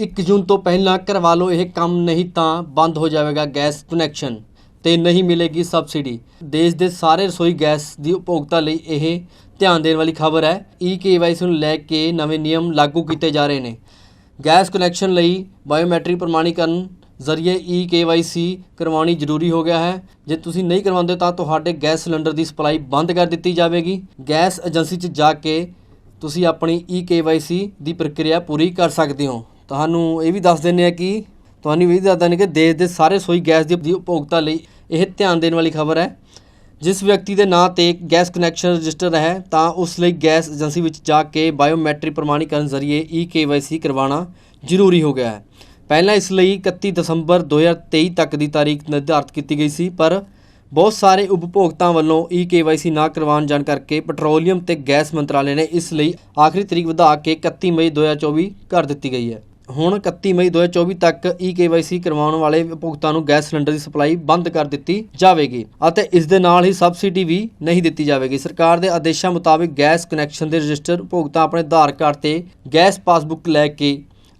1 ਜੂਨ ਤੋਂ ਪਹਿਲਾਂ ਕਰਵਾ ਲਓ ਇਹ ਕੰਮ ਨਹੀਂ ਤਾਂ ਬੰਦ ਹੋ ਜਾਵੇਗਾ ਗੈਸ ਕਨੈਕਸ਼ਨ ਤੇ ਨਹੀਂ ਮਿਲੇਗੀ ਸਬਸਿਡੀ। ਦੇਸ਼ ਦੇ ਸਾਰੇ ਰਸੋਈ ਗੈਸ ਦੀ ਉਪਭੋਗਤਾ ਲਈ ਇਹ ਧਿਆਨ ਦੇਣ ਵਾਲੀ ਖਬਰ ਹੈ। ਈ ਕੇਵਾਈਸੀ ਨੂੰ ਲੈ ਕੇ ਨਵੇਂ ਨਿਯਮ ਲਾਗੂ ਕੀਤੇ ਜਾ ਰਹੇ ਨੇ। ਗੈਸ ਕਨੈਕਸ਼ਨ ਲਈ ਬਾਇਓਮੈਟ੍ਰਿਕ ਪ੍ਰਮਾਣੀਕਰਨ ਜ਼ਰੀਏ ਈ ਕੇਵਾਈਸੀ ਕਰਵਾਉਣੀ ਜ਼ਰੂਰੀ ਹੋ ਗਿਆ ਹੈ। ਜੇ ਤੁਸੀਂ ਨਹੀਂ ਕਰਵਾਉਂਦੇ ਤਾਂ ਤੁਹਾਡੇ ਗੈਸ ਸਿਲੰਡਰ ਦੀ ਸਪਲਾਈ ਬੰਦ ਕਰ ਦਿੱਤੀ ਜਾਵੇਗੀ। ਗੈਸ ਏਜੰਸੀ 'ਚ ਜਾ ਕੇ ਤੁਸੀਂ ਆਪਣੀ ਈ ਕੇਵਾਈਸੀ ਦੀ ਪ੍ਰਕਿਰਿਆ ਪੂਰੀ ਕਰ ਸਕਦੇ ਹੋ। ਤੁਹਾਨੂੰ ਇਹ ਵੀ ਦੱਸ ਦਿੰਦੇ ਆ ਕਿ ਤੁਹਾਨੂੰ ਇਹ ਵੀ ਦੱਸ ਦਿੰਦੇ ਕਿ ਦੇਸ਼ ਦੇ ਸਾਰੇ ਸੋਈ ਗੈਸ ਦੀ ਉਪਭੋਗਤਾ ਲਈ ਇਹ ਧਿਆਨ ਦੇਣ ਵਾਲੀ ਖਬਰ ਹੈ। ਜਿਸ ਵਿਅਕਤੀ ਦੇ ਨਾਂ ਤੇ ਗੈਸ ਕਨੈਕਸ਼ਨ ਰਜਿਸਟਰ ਹੈ, ਤਾਂ ਉਸ ਲਈ ਗੈਸ ਏਜੰਸੀ ਵਿੱਚ ਜਾ ਕੇ ਬਾਇਓਮੈਟ੍ਰਿਕ ਪ੍ਰਮਾਣੀਕਰਨ ਜ਼ਰੀਏ ਈ ਕੇਵਾਈਸੀ ਕਰਵਾਉਣਾ ਜ਼ਰੂਰੀ ਹੋ ਗਿਆ ਹੈ। ਪਹਿਲਾਂ ਇਸ ਲਈ 31 ਦਸੰਬਰ 2023 ਤੱਕ ਦੀ ਤਾਰੀਖ ਨਿਰਧਾਰਤ ਕੀਤੀ ਗਈ ਸੀ, ਪਰ ਬਹੁਤ ਸਾਰੇ ਉਪਭੋਗਤਾਵਾਂ ਵੱਲੋਂ ਈ ਕੇਵਾਈਸੀ ਨਾ ਕਰਵਾਉਣ ਜਾਣ ਕਰਕੇ ਪੈਟਰੋਲੀਅਮ ਤੇ ਗੈਸ ਮੰਤਰਾਲੇ ਨੇ ਇਸ ਲਈ ਆਖਰੀ ਤਰੀਕ ਵਧਾ ਕੇ 31 ਮਈ 2024 ਕਰ ਦਿੱਤੀ ਗਈ ਹੈ। ਹੁਣ 31 ਮਈ 2024 ਤੱਕ ਈ ਕੇਵਾਈਸੀ ਕਰਵਾਉਣ ਵਾਲੇ ਉਪਭੋਗਤਾ ਨੂੰ ਗੈਸ ਸਿਲੰਡਰ ਦੀ ਸਪਲਾਈ ਬੰਦ ਕਰ ਦਿੱਤੀ ਜਾਵੇਗੀ ਅਤੇ ਇਸ ਦੇ ਨਾਲ ਹੀ ਸਬਸਿਡੀ ਵੀ ਨਹੀਂ ਦਿੱਤੀ ਜਾਵੇਗੀ। ਸਰਕਾਰ ਦੇ ਆਦੇਸ਼ਾਂ ਮੁਤਾਬਿਕ ਗੈਸ ਕਨੈਕਸ਼ਨ ਦੇ ਰਜਿਸਟਰ ਉਪਭੋਗਤਾ ਆਪਣੇ ਆਧਾਰ ਕਾਰਡ ਤੇ ਗੈਸ ਪਾਸਬੁੱਕ ਲੈ ਕੇ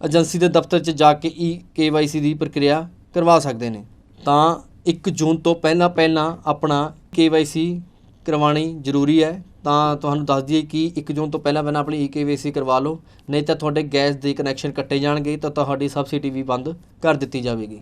ਏਜੰਸੀ ਦੇ ਦਫ਼ਤਰ 'ਚ ਜਾ ਕੇ ਈ ਕੇਵਾਈਸੀ ਦੀ ਪ੍ਰਕਿਰਿਆ ਕਰਵਾ ਸਕਦੇ ਨੇ। ਤਾਂ 1 ਜੂਨ ਤੋਂ ਪਹਿਲਾਂ ਪਹਿਲਾਂ ਆਪਣਾ ਕੇਵਾਈਸੀ ਕਰਵਾਉਣੀ ਜ਼ਰੂਰੀ ਹੈ। ਤਾਂ ਤੁਹਾਨੂੰ ਦੱਸ ਦਈਏ ਕਿ 1 ਜੂਨ ਤੋਂ ਪਹਿਲਾਂ ਪਹਿਲਾਂ ਆਪਣੀ ਈਕੇਵਾਈਸੀ ਕਰਵਾ ਲਓ, ਨਹੀਂ ਤਾਂ ਤੁਹਾਡੇ ਗੈਸ ਦੇ ਕਨੈਕਸ਼ਨ ਕੱਟੇ ਜਾਣਗੇ, ਤਾਂ ਤੁਹਾਡੀ ਸਬਸਿਡੀ ਵੀ ਬੰਦ ਕਰ ਦਿੱਤੀ ਜਾਵੇਗੀ।